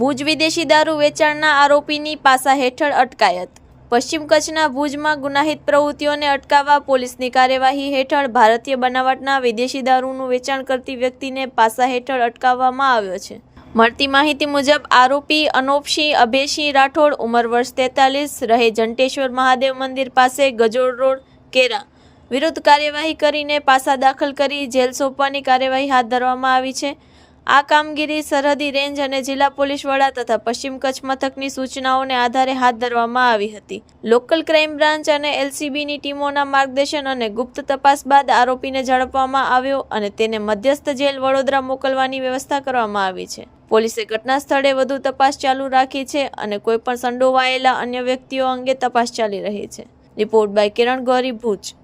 ભુજ વિદેશી દારૂ વેચાણના આરોપીની પાસા હેઠળ અટકાયત. પશ્ચિમ કચ્છના ભુજમાં ગુનાહિત પ્રવૃત્તિઓને અટકાવવા પોલીસની કાર્યવાહી હેઠળ ભારતીય બનાવટના વિદેશી દારૂનું વેચાણ કરતી વ્યક્તિને પાસા હેઠળ અટકાવવામાં આવ્યો છે. મળતી માહિતી મુજબ, આરોપી અનોપસિંહ અભયસિંહ રાઠોડ ઉંમર વર્ષ તેતાલીસ, રહે જંટેશ્વર મહાદેવ મંદિર પાસે ગજોડ રોડ, કેરા. વિરુદ્ધ કાર્યવાહી કરીને પાસા દાખલ કરી જેલ સોંપવાની કાર્યવાહી હાથ ધરવામાં આવી છે. આ કામગીરી સરહદી રેન્જ અને જિલ્લા પોલીસ વડા તથા પશ્ચિમ કચ્છ મથકની સૂચનાઓને આધારે હાથ ધરવામાં આવી હતી. લોકલ ક્રાઇમ બ્રાન્ચ અને એલસીબીની ટીમોના માર્ગદર્શન અને ગુપ્ત તપાસ બાદ આરોપીને ઝડપવામાં આવ્યો અને તેને મધ્યસ્થ જેલ વડોદરા મોકલવાની વ્યવસ્થા કરવામાં આવી છે. પોલીસે ઘટના સ્થળે વધુ તપાસ ચાલુ રાખી છે અને કોઈપણ સંડોવાયેલા અન્ય વ્યક્તિઓ અંગે તપાસ ચાલી રહી છે. Report by Kiran Gauri Bhuj.